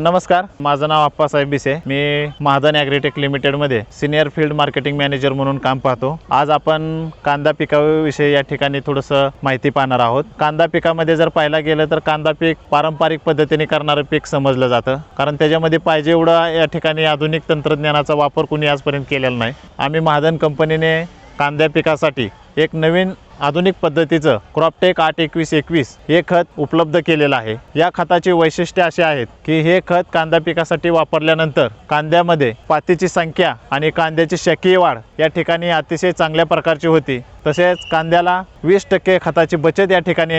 नमस्कार माझं नाव आप्पासाहेब बिसे मी महादन ॲग्रीटेक लिमिटेडमध्ये सिनियर फील्ड मार्केटिंग मॅनेजर म्हणून काम पाहतो. आज आपण कांदा पिकाविषयी या ठिकाणी थोडंसं माहिती पाहणार आहोत. कांदा पिकामध्ये जर पाहायला गेलं तर कांदा पीक पारंपरिक पद्धतीने करणारं पीक समजलं जातं. कारण त्याच्यामध्ये पाहिजे एवढं या ठिकाणी आधुनिक तंत्रज्ञानाचा वापर कुणी आजपर्यंत केलेला नाही. आम्ही महादन कंपनीने कांद्या पिकासाठी एक नवीन आधुनिक पद्धतीचं क्रॉपटेक आठ एकवीस एकवीस हे खत उपलब्ध केलेलं आहे. या खताची वैशिष्ट्ये अशी आहेत की हे खत कांदा पिकासाठी वापरल्यानंतर कांद्यामध्ये पातीची संख्या आणि कांद्याची शकीय वाढ या ठिकाणी अतिशय चांगल्या प्रकारची होती. तसेच कांद्याला वीस टक्के खताची बचत या ठिकाणी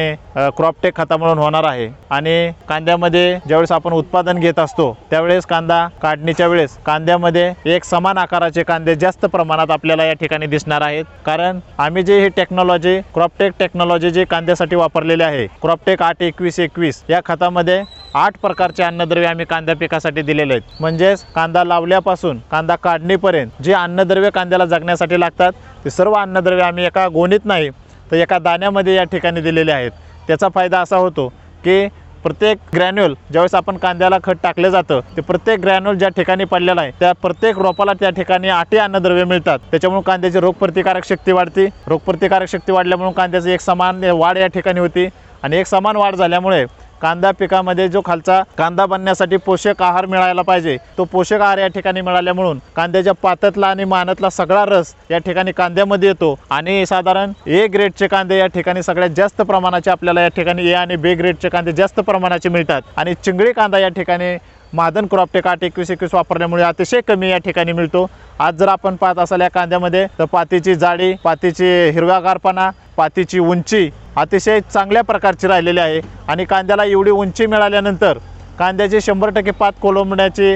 क्रॉपटेक खतामधून होणार आहे. आणि कांद्यामध्ये ज्यावेळेस आपण उत्पादन घेत असतो त्यावेळेस कांदा काढणीच्या वेळेस कांद्यामध्ये एक समान आकाराचे कांदे जास्त प्रमाणात आपल्याला या ठिकाणी दिसणार आहेत. कारण आम्ही जे ही टेक्नॉलॉजी क्रॉपटेक टेक्नॉलॉजी जे कांद्यासाठी वापरलेले आहे. क्रॉपटेक आठ एकवीस एकवीस. या खतामध्ये आठ प्रकारचे अन्नद्रव्य आम्ही कांद्या पिकासाठी दिलेले आहेत. म्हणजेच कांदा लावल्यापासून कांदा काढणीपर्यंत जे अन्नद्रव्य कांद्याला जगण्यासाठी लागतात ते सर्व अन्नद्रव्य आम्ही एका गोणीत नाही तर एका दाण्यामध्ये या ठिकाणी दिलेले आहेत. त्याचा फायदा असा होतो की प्रत्येक ग्रॅन्युअल ज्यावेळेस आपण कांद्याला खत टाकलं जातं ते प्रत्येक ग्रॅन्युअल ज्या ठिकाणी पडलेला आहे त्या प्रत्येक रोपाला त्या ठिकाणी आटे अन्नद्रव्य मिळतात. त्याच्यामुळे कांद्याची रोगप्रतिकारक शक्ती वाढते. रोगप्रतिकारक शक्ती वाढल्यामुळे कांद्याची एक समान वाढ या ठिकाणी होती आणि एक समान वाढ झाल्यामुळे कांदा पिकामध्ये जो खालचा कांदा बनण्यासाठी पोषक आहार मिळायला पाहिजे तो पोषक आहार या ठिकाणी मिळाल्या म्हणून कांद्याच्या पातातला आणि मानातला सगळा रस या ठिकाणी कांद्यामध्ये येतो. आणि साधारण ए ग्रेडचे कांदे या ठिकाणी सगळ्यात जास्त प्रमाणाचे आपल्याला या ठिकाणी ए आणि बे ग्रेडचे कांदे जास्त प्रमाणाचे मिळतात. आणि चिंगळी कांदा या ठिकाणी मादन क्रॉपटेक आठ एकवीस एकवीस वापरल्यामुळे अतिशय कमी या ठिकाणी मिळतो. आज जर आपण पाहत असाल या कांद्यामध्ये तर पातीची जाडी पातीची हिरव्यागारपणा पातीची उंची अतिशय चांगल्या प्रकारची राहिलेली आहे. आणि कांद्याला एवढी उंची मिळाल्यानंतर कांद्याची शंभर टक्के पात कोलंबण्याची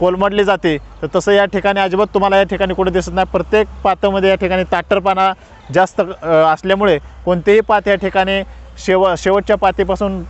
कोलमडली जाते. तर तसं या ठिकाणी अजिबात तुम्हाला या ठिकाणी कुठे दिसत नाही. प्रत्येक पातामध्ये या ठिकाणी ताटरपणा जास्त असल्यामुळे कोणतेही पात या ठिकाणी शेव शेवटच्या पातीपासून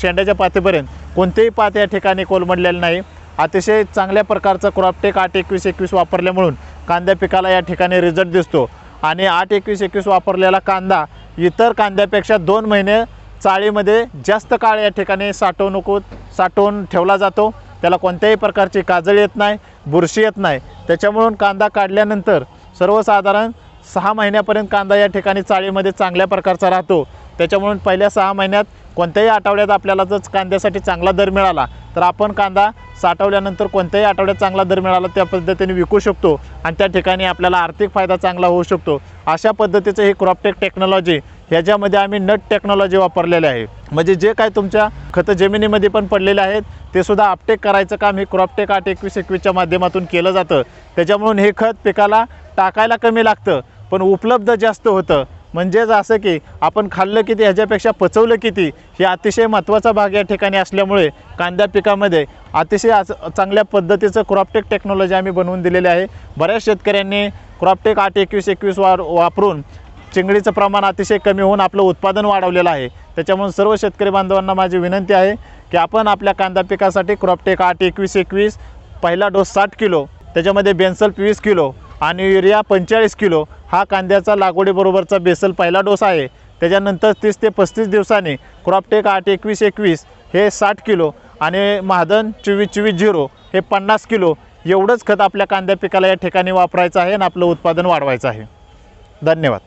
शेंड्याच्या पातीपर्यंत कोणतेही पात या ठिकाणी कोलमडलेलं नाही. अतिशय चांगल्या प्रकारचं क्रॉपटेक आठ एकवीस एकवीस वापरल्यामुळून कांद्या पिकाला या ठिकाणी रिझल्ट दिसतो. आणि आठ एकवीस एकवीस वापरलेला कांदा. इतर कांद्यापेक्षा दोन महिने चाळीमध्ये जास्त काळ या ठिकाणी साठवणुकीत साठवून ठेवला जातो. त्याला कोणत्याही प्रकारची काजळ येत नाही बुरशी येत नाही. त्याच्यामुळून कांदा काढल्यानंतर सर्वसाधारण सहा महिन्यापर्यंत कांदा या ठिकाणी चाळीमध्ये चांगल्या प्रकारचा राहतो. त्याच्यामुळून पहिल्या सहा महिन्यात कोणत्याही आठवड्यात आपल्याला जर कांद्यासाठी चांगला दर मिळाला तर आपण कांदा साठवल्यानंतर कोणत्याही आठवड्यात चांगला दर मिळाला त्या पद्धतीने विकू शकतो आणि त्या ठिकाणी आपल्याला आर्थिक फायदा चांगला होऊ शकतो. अशा पद्धतीचं ही क्रॉपटेक टेक्नॉलॉजी ह्याच्यामध्ये आम्ही नट टेक्नॉलॉजी वापरलेली आहे. म्हणजे जे काय तुमच्या खतं जमिनीमध्ये पण पडलेले आहेत ते सुद्धा अपटेक करायचं काम हे क्रॉपटेक आठ एकवीस एकवीसच्या माध्यमातून केलं जातं. त्याच्यामुळून हे खत पिकाला टाकायला कमी लागतं पण उपलब्ध जास्त होतं. म्हणजेच असं की आपण खाल्लं किती ह्याच्यापेक्षा पचवलं किती हे अतिशय महत्त्वाचा भाग या ठिकाणी असल्यामुळे कांद्या पिकामध्ये अतिशय आज चांगल्या पद्धतीचं क्रॉपटेक टेक्नॉलॉजी आम्ही बनवून दिलेली आहे. बऱ्याच शेतकऱ्यांनी क्रॉपटेक आठ एकवीस एकवीस वार वापरून चिंगडीचं प्रमाण अतिशय कमी होऊन आपलं उत्पादन वाढवलेलं आहे. त्याच्यामुळे सर्व शेतकरी बांधवांना माझी विनंती आहे की आपण आपल्या कांदा पिकासाठी क्रॉपटेक आठ एकवीस एकवीस पहिला डोस साठ किलो त्याच्यामध्ये बेन्सल्प वीस किलो आणि युरिया पंचेचाळीस किलो हा कांद्याचा लागवडीबरोबरचा बेसल पहिला डोस आहे. त्याच्यानंतर तीस ते पस्तीस दिवसांनी क्रॉपटेक आठ एकवीस एकवीस हे साठ किलो आणि महादन चोवीस चोवीस झिरो हे पन्नास किलो एवढंच खत आपल्या कांद्या पिकाला या ठिकाणी वापरायचं आहे आणि आपलं उत्पादन वाढवायचं आहे. धन्यवाद.